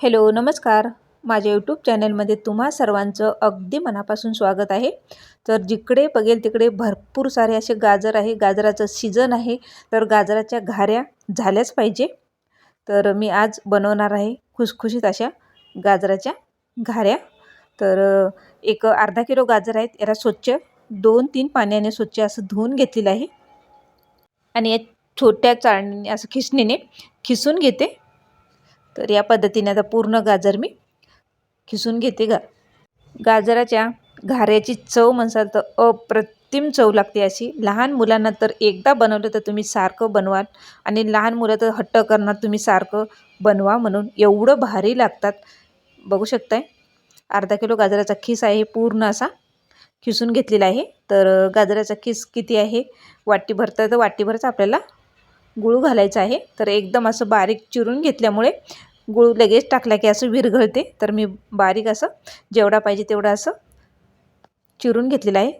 Hello नमस्कार. माझ्या YouTube चॅनलमध्ये तुम्हा सर्वांचं अगदी मनापासून स्वागत आहे. तर जिकडे बघेल तिकडे भरपूर सारे असे गाजर आहे. गाजराचं सीजन आहे. तर गाजराच्या घाऱ्या झाल्याच पाहिजे. तर मी आज बनवणार आहे खुसखुशीत अशा गाजराच्या घाऱ्या. तर एक अर्धा किलो गाजर आहेत. याला स्वच्छ दोन तीन पाण्याने स्वच्छ असं धुवून घेतलेलं आहे. आणि या छोट्या चाळणीने असं खिसणीने खिसून घेते. तर या पद्धतीने आता पूर्ण गाजर मी खिसून घेते गा. गाजराच्या घाऱ्याची चव म्हणसाल तर अप्रतिम चव लागते अशी. लहान मुलांना तर एकदा बनवलं तर तुम्ही सारखं बनवाल आणि लहान मुलं तर हट्ट करणार तुम्ही सारखं बनवा म्हणून. एवढं भारी लागतात. बघू शकताय? अर्धा किलो गाजराचा खीस आहे पूर्ण असा खिसून घेतलेला आहे. तर गाजराचा खीस किती आहे? वाटी भरता तर वाटीभरच आपल्याला गुळ घालायचा आहे. तर एकदम असं बारीक चिरून घेतल्यामुळे गुळ लगेच टाकला की असं विरघळते. तर मी बारीक असं जेवढा पाहिजे तेवढा असं चिरून घेतलेलं आहे.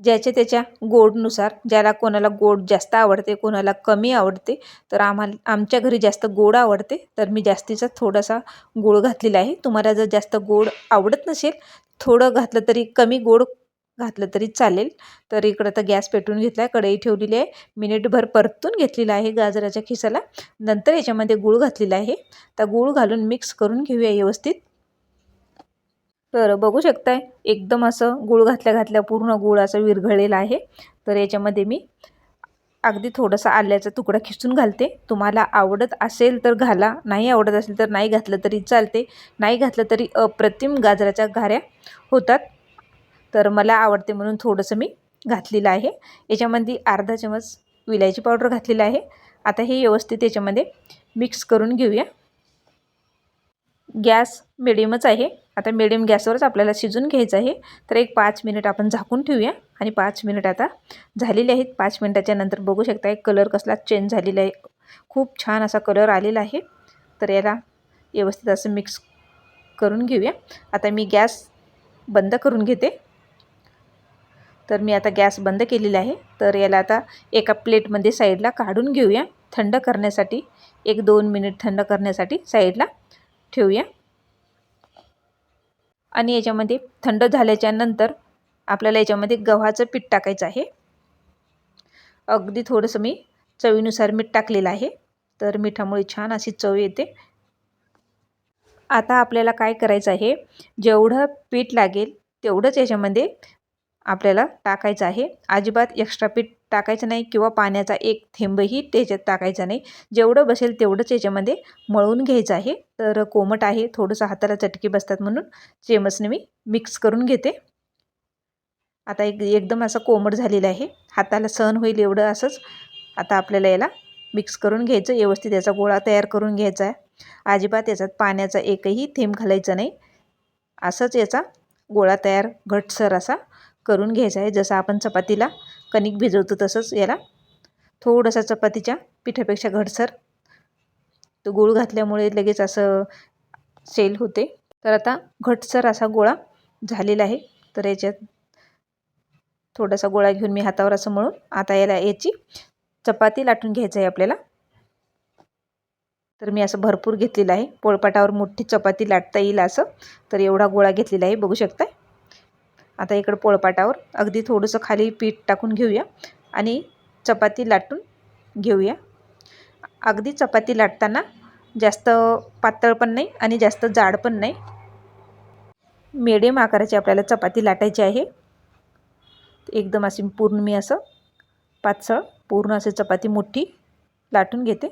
ज्याच्या त्याच्या गोडनुसार ज्याला कोणाला गोड जास्त आवडते कोणाला कमी आवडते तर आम्हाला आमच्या घरी जास्त गोड आवडते. तर मी जास्तीचा थोडासा गोड घातलेला आहे. तुम्हाला जर जास्त गोड आवडत नसेल थोडं घातलं तरी कमी गोड घातलं तरी चालेल. तर इकडं तर गॅस पेटवून घेतला आहे कढई ठेवलेली आहे. मिनिटभर परतून घेतलेला आहे गाजराच्या खिसाला. नंतर याच्यामध्ये गूळ घातलेला आहे. तर गूळ घालून मिक्स करून घेऊया व्यवस्थित. तर बघू शकताय एकदम असं गूळ घातल्या घातल्या पूर्ण गूळ असं विरघळलेला आहे. तर याच्यामध्ये मी अगदी थोडंसं आल्याचा तुकडा खिचून घालते. तुम्हाला आवडत असेल तर घाला नाही आवडत असेल तर नाही घातलं तरी चालते. नाही घातलं तरी अप्रतिम गाजराच्या घाऱ्या होतात. तर मला आवडते म्हणून थोडंसं मी घातलेलं आहे. याच्यामध्ये अर्धा चमच विलायची पावडर घातलेलं आहे. आता हे व्यवस्थित याच्यामध्ये मिक्स करून घेऊया. गॅस मिडियमच आहे. आता मिडियम गॅसवरच आपल्याला शिजून घ्यायचं आहे. तर एक पाच मिनिट आपण झाकून ठेवूया. आणि पाच मिनिट आता झालेले आहेत. पाच मिनिटाच्या नंतर बघू शकता एक कलर कसला चेंज झालेला आहे. खूप छान असा कलर आलेला आहे. तर याला व्यवस्थित असं मिक्स करून घेऊया. आता मी गॅस बंद करून घेते. तर मी आता गॅस बंद केलेला आहे. तर याला आता एका प्लेटमध्ये साईडला काढून घेऊया थंड करण्यासाठी. एक दोन मिनिट थंड करण्यासाठी साईडला ठेवूया. आणि याच्यामध्ये थंड झाल्याच्यानंतर आपल्याला याच्यामध्ये गव्हाचं पीठ टाकायचं आहे. अगदी थोडंसं मी चवीनुसार मीठ टाकलेलं आहे. तर मिठामुळे छान अशी चव येते. आता आपल्याला काय करायचं आहे? जेवढं पीठ लागेल तेवढंच याच्यामध्ये आपल्याला टाकायचं आहे. अजिबात एक्स्ट्रा पीठ टाकायचं नाही किंवा पाण्याचा एक थेंबही त्याच्यात टाकायचा नाही. जेवढं बसेल तेवढंच याच्यामध्ये मळून घ्यायचं आहे. तर कोमट आहे थोडंसं हाताला चटकी बसतात म्हणून चेमसने मी मिक्स करून घेते. आता एक एकदम असं कोमट झालेलं आहे. हाताला सहन होईल एवढं असंच. आता आपल्याला याला मिक्स करून घ्यायचं. व्यवस्थित याचा गोळा तयार करून घ्यायचा आहे. अजिबात याच्यात पाण्याचा एकही थेंब घालायचा नाही. असंच याचा गोळा तयार घटसर असा करून घ्यायचा आहे. जसं आपण चपातीला कणिक भिजवतो तसंच याला. थोडंसं चपातीच्या पिठापेक्षा घडसर. तो गूळ घातल्यामुळे लगेच असं सेल होते. तर आता घटसर असा गोळा झालेला आहे. तर याच्यात थोडासा गोळा घेऊन मी हातावर असं मळून आता याला याची चपाती लाटून घ्यायचं आहे आपल्याला. तर मी असं भरपूर घेतलेलं आहे. पोळपाटावर मोठी चपाती लाटता येईल असं. तर एवढा गोळा घेतलेला आहे. बघू शकताय? आता इकडं पोळपाटावर. अगदी थोडंसं खाली पीठ टाकून घेऊया आणि चपाती लाटून घेऊया. अगदी चपाती लाटताना जास्त पातळ पण नाही आणि जास्त जाड पण नाही. मिडियम आकाराची आपल्याला चपाती लाटायची आहे. एकदम अशी पूर्ण मी असं पातसळ पूर्ण असे चपाती मोठी लाटून घेते.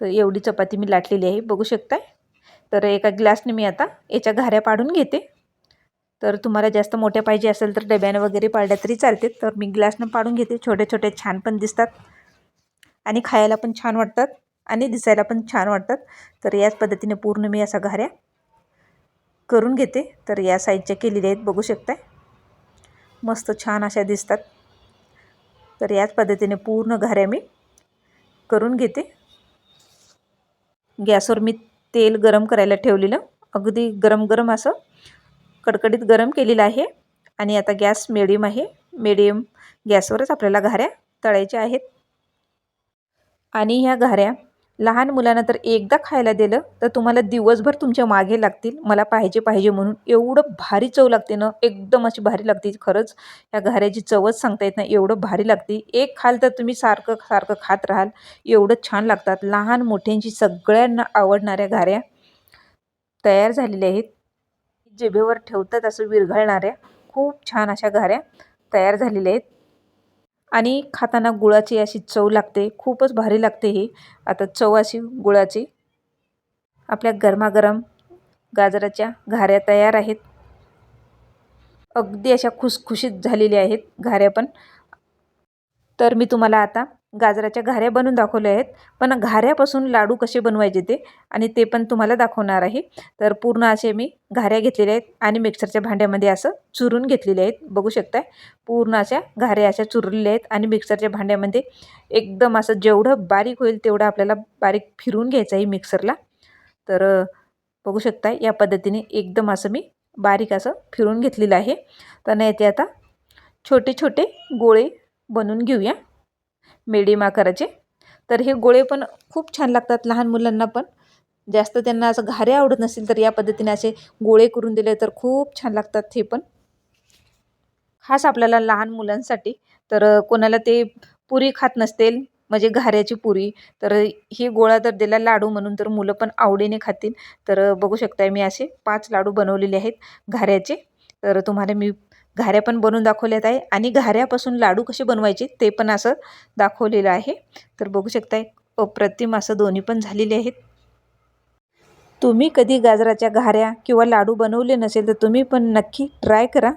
तर एवढी चपाती मी लाटलेली आहे. बघू शकताय? तर एका ग्लासने मी आता याच्या घाऱ्या पाडून घेते. तर तुम्हाला जास्त मोठ्या पाहिजे असेल तर डब्यानं वगैरे पाडल्या तरी चालते. तर मी ग्लासनं पाडून घेते. छोटे छोटे छान पण दिसतात. आणि खायला पण छान वाटतात. आणि दिसायला पण छान वाटतात. तर याच पद्धतीने पूर्ण मी असा घाऱ्या करून घेते. तर या साईजच्या केलेल्या आहेत. बघू शकताय. मस्त छान अशा दिसतात. तर याच पद्धतीने पूर्ण घाऱ्या मी करून घेते. गॅसवर मी तेल गरम करायला ठेवलेलं. अगदी गरम गरम असं. कडकडीत गरम केलेलं आहे. आणि आता गॅस मिडियम आहे. मिडियम गॅसवरच आपल्याला घाऱ्या तळायच्या आहेत. आणि ह्या घाऱ्या लहान मुलांना तर एकदा खायला दिलं तर तुम्हाला दिवसभर तुमच्या मागे लागतील. मला पाहिजे पाहिजे म्हणून एवढं भारी चव लागते ना. एकदम अशी भारी लागते. खरंच या घाऱ्याची चवच सांगता येत नाही. एवढं भारी लागते. एक खाल तर तुम्ही सारखं सारखं खात राहाल. एवढं छान लागतात. लहान मोठ्यांची सगळ्यांना आवडणाऱ्या घाऱ्या तयार झालेल्या आहेत. जिभेवर ठेवतात असं विरघळणाऱ्या खूप छान अशा घाऱ्या तयार झालेल्या आहेत. आणि खाताना गुळाची अशी चव लागते खूपच भारी लागते ही. आता चव अशी गुळाची. आपल्या गरमागरम गाजराच्या घाऱ्या तयार आहेत. अगदी अशा खुसखुशीत झालेल्या आहेत घाऱ्या पण. तर मी तुम्हाला आता गाजराच्या घाऱ्या बनवून दाखवल्या आहेत. पण घाऱ्यापासून लाडू कसे बनवायचे ते आणि ते पण तुम्हाला दाखवणार आहे. तर पूर्ण असे मी घाऱ्या घेतलेल्या आहेत आणि मिक्सरच्या भांड्यामध्ये असं चुरून घेतलेले आहेत. बघू शकताय. पूर्ण अशा घाऱ्या अशा चुरलेल्या आहेत आणि मिक्सरच्या भांड्यामध्ये एकदम असं जेवढं बारीक होईल तेवढं आपल्याला बारीक फिरून घ्यायचं आहे मिक्सरला. तर बघू शकताय या पद्धतीने एकदम असं मी बारीक असं फिरून घेतलेलं आहे. तर नाही ते आता छोटे छोटे गोळे बनवून घेऊया. मिडियम आकाराचे तर हे गोळे पण खूप छान लागतात लहान मुलांना पण. जास्त त्यांना असं घारे आवडत नसेल तर या पद्धतीने असे गोळे करून दिले तर खूप छान लागतात हे पण. खास आपल्याला लहान मुलांसाठी तर कोणाला ते पुरी खात नसतील म्हणजे घाऱ्याची पुरी तर ही गोळा तर दिला लाडू म्हणून तर मुलं पण आवडीने खातील. तर बघू शकताय मी असे पाच लाडू बनवलेले आहेत घाऱ्याचे. तर तुम्हाला मी घाऱ्या पण बनवून दाखवल्यात आहे. आणि घाऱ्यापासून लाडू कसे बनवायचे ते पण असं दाखवलेलं आहे. तर बघू शकताय अप्रतिम असं दोन्ही पण झालेले आहेत. तुम्ही कधी गाजराच्या घाऱ्या किंवा लाडू बनवले नसेल तर तुम्ही पण नक्की ट्राय करा.